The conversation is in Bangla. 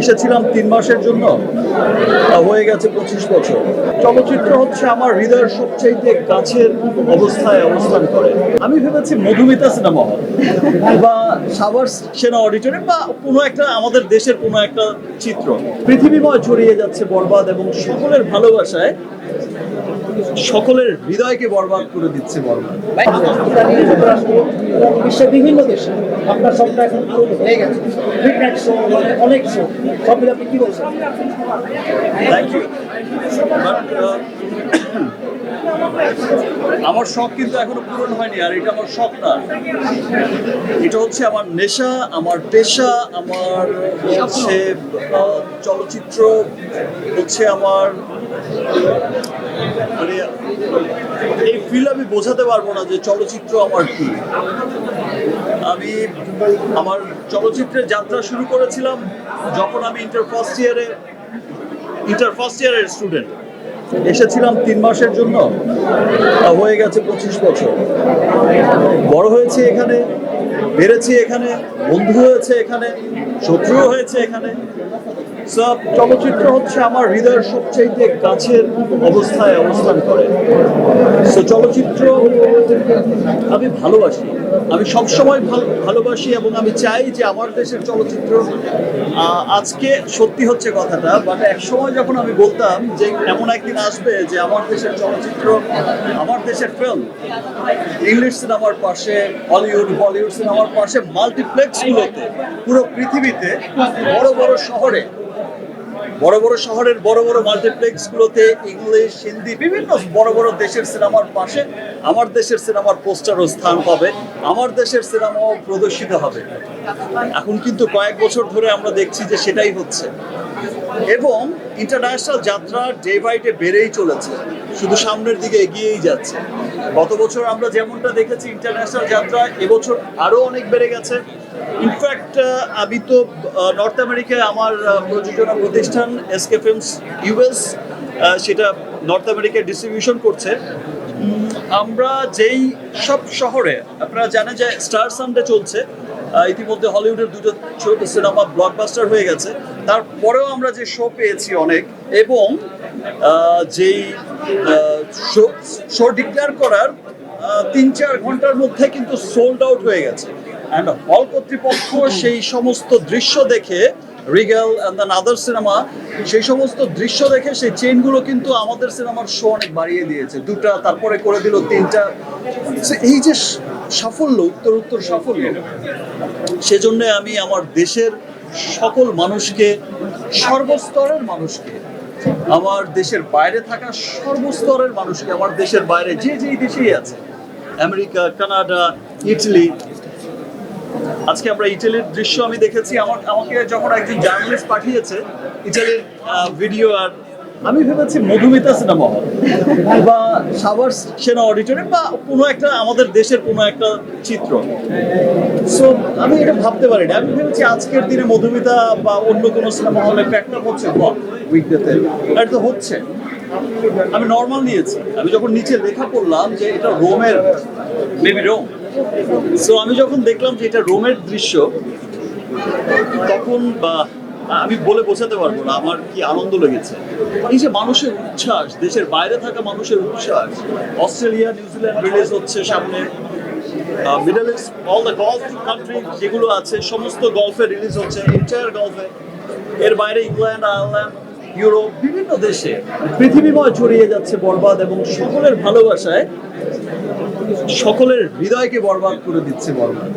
এসেছিলাম তিন মাসের জন্য। হয়ে গেছে পঁচিশ বছর। চলচ্চিত্র হচ্ছে আমার হৃদয়ের সবচেয়ে কাছের অবস্থায় অবস্থান করে। আমি ভেবেছি মধুমিতা সিনেমা হল বা সাভার সেনা অডিটোরিয়াম বা কোনো একটা আমাদের দেশের কোনো একটা চিত্র। পৃথিবীময় ছড়িয়ে যাচ্ছে বরবাদ এবং সকলের ভালোবাসায় সকলের হৃদয়কে বরবাদ করে দিচ্ছে বরবাদ। বিশ্বের বিভিন্ন দেশে আপনার স্বপ্ন এখন হয়ে গেছে। অনেক শো সব আপনি কি বলছেন? থ্যাংক ইউ আমার শখ কিন্তু এখনও পূরণ হয়নি আর এটা আমার শখ না। এটা হচ্ছে আমার নেশা আমার পেশা আমার হচ্ছে চলচ্চিত্র হচ্ছে আমার মানে এই ফিল আমি বোঝাতে পারব না যে চলচ্চিত্র আমার কি। আমি আমার চলচ্চিত্রের যাত্রা শুরু করেছিলাম যখন আমি ইন্টার ফার্স্ট ইয়ারে ইন্টার ফার্স্ট ইয়ারের স্টুডেন্ট এসেছিলাম তিন মাসের জন্য। হয়ে গেছে পঁচিশ বছর। বড় হয়েছে এখানে, বেড়েছি এখানে, বন্ধু হয়েছে এখানে শত্রু হয়েছে এখানে। চলচ্চিত্র হচ্ছে আমার হৃদয়ের সবচাইতে কাছের অবস্থায় অবস্থান করে। সো চলচ্চিত্র আমি ভালোবাসি। আমি সবসময় ভালো- ভালোবাসি এবং আমি চাই যে আমার দেশের চলচ্চিত্র আজকে সত্যি হচ্ছে কথাটা বাট এক সময় যখন আমি বলতাম যে এমন একদিন আসবে যে আমার দেশের চলচ্চিত্র, আমার দেশের ফিল্ম ইংলিশ সিনেমার পাশে হলিউড বলিউড সিনেমার পাশে মাল্টিপ্লেক্সগুলোতে পুরো পৃথিবীতে, বড় বড় শহরে বড় বড় শহরের বড় বড় মাল্টিপ্লেক্সগুলোতে ইংলিশ, হিন্দি, বিভিন্ন বড় বড় দেশের সিনেমার পাশে আমার দেশের সিনেমার পোস্টারও স্থান পাবে, আমার দেশের সিনেমাও প্রদর্শিত হবে। এখন কিন্তু কয়েক বছর ধরে আমরা দেখছি যে সেটাই হচ্ছে। এবং ইন্টারন্যাশনাল যাত্রা ডে বাই ডে বেড়েই চলেছে, শুধু সামনের দিকে এগিয়েই যাচ্ছে। গত বছর আমরা যেমনটা দেখেছি ইন্টারন্যাশনাল যাত্রা এবছর আরও অনেক বেড়ে গেছে। ইনফ্যাক্ট আমি তো নর্থ আমেরিকায় আমার প্রযোজনা প্রতিষ্ঠান S K films U S সেটা নর্থ আমেরিকায় ডিস্ট্রিবিউশন করছে। আমরা যেই সব শহরে, আপনারা জানেন যে স্টার সানডে চলছে ইতিমধ্যে হলিউডের দুটো ছোট সিনেমা ব্লকবাস্টার হয়ে গেছে। তারপরেও আমরা যে শো পেয়েছি অনেক, এবং যেই শো শো ডিক্লেয়ার করার তিন চার ঘণ্টার মধ্যে কিন্তু সোল্ড আউট হয়ে গেছে। অ্যান্ড হল কর্তৃপক্ষ সেই সমস্ত দৃশ্য দেখে Regal and then other cinema সেই সমস্ত দৃশ্য দেখে সেই চেনগুলো কিন্তু আমাদের সিনেমার শো অনেক বাড়িয়ে দিয়েছে। দুটা, তারপরে করে দিল তিনটা। এই যে সাফল্য, উত্তর উত্তর সাফল্য, সেজন্য আমি আমার দেশের সকল মানুষকে, সর্বস্তরের মানুষকে, আমার দেশের বাইরে থাকা সর্বস্তরের মানুষকে, আমার দেশের বাইরে যে যেই দেশেই আছে, আমেরিকা, কানাডা, ইটালি আজকে আমরা ইটালির দৃশ্য আমি দেখেছি। আমার আমাকে যখন একজন জার্নালিস্ট পাঠিয়েছে ইটালির ভিডিও আর আমি ভেবেছি মধুমিতা সিনেমা হল বা সাভার সেনা অডিটোরিয়াম বা কোনো একটা আমাদের দেশের কোনো একটা চিত্র। সো আমি এটা ভাবতে পারি না আমি ভেবেছি আজকের দিনে মধুমিতা বা অন্য কোনো সিনেমা হলে প্যাকটা হচ্ছে। উইকডেতে এটা তো হচ্ছে। আমি নর্মাল নিয়েছি। আমি যখন নিচে লেখা পড়লাম যে এটা রোমের মেবি রোম সো আমি যখন দেখলাম যে এটা রোমের দৃশ্য, তখন বা, আমি বলে বোঝাতে পারব না, আমার কি আনন্দ লেগেছে। এই যে মানুষের উচ্ছ্বাস, দেশের বাইরে থাকা মানুষের উচ্ছ্বাস, অস্ট্রেলিয়া নিউজিল্যান্ড রিলিজ হচ্ছে সামনে middle east all the gulf country যেগুলো আছে, সমস্ত গলফে রিলিজ হচ্ছে এন্টায়ার গলফে এর বাইরে ইংল্যান্ড, আয়ারল্যান্ড, ইউরোপ, বিভিন্ন দেশে পৃথিবীময় ছড়িয়ে যাচ্ছে বরবাদ এবং সকলের ভালোবাসায় সকলের হৃদয়কে বরবাদ করে দিচ্ছে বরবাদ।